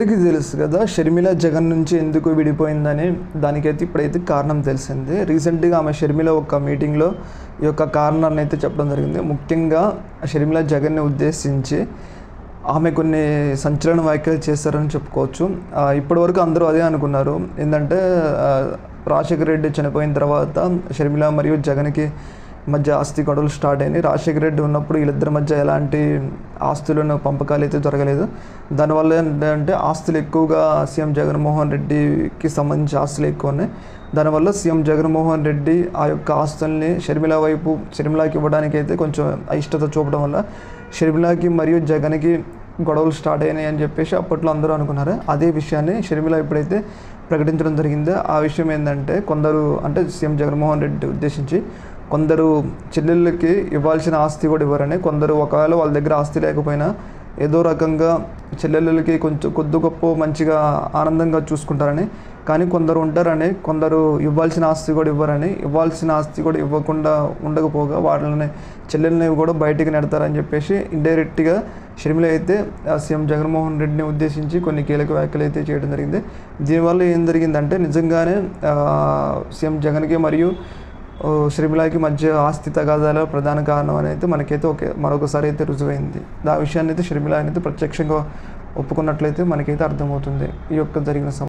అందరికీ తెలుసు కదా షర్మిల జగన్ నుంచి ఎందుకు విడిపోయిందని దానికైతే ఇప్పుడైతే కారణం తెలిసింది. రీసెంట్గా ఆమె షర్మిల ఒక మీటింగ్లో ఈ యొక్క కారణాన్ని అయితే చెప్పడం జరిగింది. ముఖ్యంగా షర్మిల జగన్ని ఉద్దేశించి ఆమె కొన్ని సంచలన వ్యాఖ్యలు చేశారని చెప్పుకోవచ్చు. ఇప్పటివరకు అందరూ అదే అనుకున్నారు. ఏంటంటే రాజశేఖర రెడ్డి చనిపోయిన తర్వాత షర్మిల మరియు జగన్కి మధ్య ఆస్తి గొడవలు స్టార్ట్ అయినాయి. రాజశేఖర రెడ్డి ఉన్నప్పుడు వీళ్ళిద్దరి మధ్య ఎలాంటి ఆస్తులను పంపకాలు అయితే జరగలేదు దానివల్ల ఏంటంటే ఆస్తులు ఎక్కువగా సీఎం జగన్మోహన్ రెడ్డికి సంబంధించి ఆస్తులు ఎక్కువ ఉన్నాయి. దానివల్ల సీఎం జగన్మోహన్ రెడ్డి ఆ యొక్క ఆస్తుల్ని షర్మిల వైపు షర్మిలాకి ఇవ్వడానికి అయితే కొంచెం అయిష్టత చూపడం వల్ల షర్మిలాకి మరియు జగన్కి గొడవలు స్టార్ట్ అయినాయి అని చెప్పేసి అప్పట్లో అందరూ అనుకున్నారు. అదే విషయాన్ని షర్మిల ఎప్పుడైతే ప్రకటించడం జరిగిందో. ఆ విషయం ఏంటంటే కొందరు అంటే సీఎం జగన్మోహన్ రెడ్డి ఉద్దేశించి కొందరు చెల్లెళ్ళకి ఇవ్వాల్సిన ఆస్తి కూడా ఇవ్వరని కొందరు ఒకవేళ వాళ్ళ దగ్గర ఆస్తి లేకపోయినా ఏదో రకంగా చెల్లెళ్ళకి కొంచెం కొద్ది గొప్ప మంచిగా ఆనందంగా చూసుకుంటారని కానీ కొందరు ఉంటారని కొందరు ఇవ్వాల్సిన ఆస్తి కూడా ఇవ్వరని ఇవ్వాల్సిన ఆస్తి కూడా ఇవ్వకుండా ఉండకపోగా వాళ్ళని చెల్లెల్ని కూడా బయటికి నెడతారని చెప్పేసి ఇండైరెక్ట్గా షర్మిల అయితే ఆ సీఎం జగన్మోహన్ రెడ్డిని ఉద్దేశించి కొన్ని కీలక వ్యాఖ్యలు అయితే చేయడం జరిగింది. దీనివల్ల ఏం జరిగిందంటే నిజంగానే సీఎం జగన్కి మరియు షర్మిలాకి మధ్య ఆస్తి తగాదాల ప్రధాన కారణం అనేది మనకైతే ఒకే మరొకసారి అయితే రుజువైంది. ఆ విషయాన్ని అయితే షర్మిల అనేది ప్రత్యక్షంగా ఒప్పుకున్నట్లయితే మనకైతే అర్థమవుతుంది ఈ యొక్క జరిగిన సం